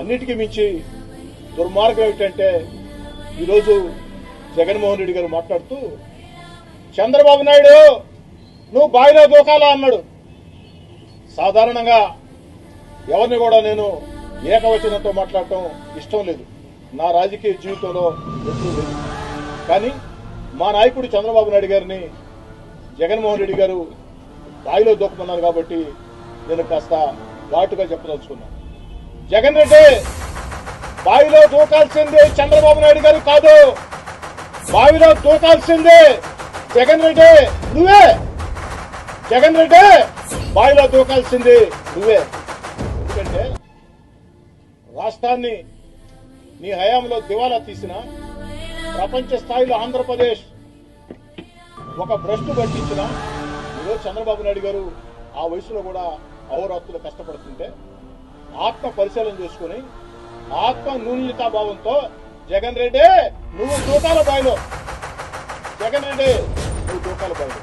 అన్నిటికీ మించి దుర్మార్గం ఏమిటంటే ఈరోజు జగన్మోహన్ రెడ్డి గారు మాట్లాడుతూ చంద్రబాబు నాయుడు నువ్వు బావిలో దూకాలా? అన్నాడు. సాధారణంగా ఎవరిని కూడా నేను ఏకవచనంతో మాట్లాడటం ఇష్టం లేదు. నా రాజకీయ జీవితంలో ఎప్పుడూ లేదు. కానీ మా నాయకుడు చంద్రబాబు నాయుడు గారిని జగన్మోహన్ రెడ్డి గారు బావిలో దూకమన్నారు కాబట్టి నేను కాస్త ఘాటుగా చెప్పదలుచుకున్నాను. జగన్ రెడ్డి బావిలో దూకాల్సింది చంద్రబాబు నాయుడు గారు కాదు. బావిలో దూకాల్సింది జగన్ రెడ్డి నువ్వే. జగన్ రెడ్డి బావిలో దూకాల్సింది నువ్వే. ఎందుకంటే రాష్ట్రాన్ని నీ హయాంలో దివాలా తీసిన ప్రపంచ స్థాయిలో ఆంధ్రప్రదేశ్ ఒక భ్రష్టు పట్టించిన ఈరోజు చంద్రబాబు నాయుడు గారు ఆ వయసులో కూడా అహోరాత్రులు కష్టపడుతున్నారు. పరిశీలన చేసుకుని ఆత్మ న్యూన్యతా భావంతో జగన్ రెడ్డి నువ్వు దూకాల బాయిలో. జగన్ రెడ్డి నువ్వు దూకాల బాయిలో.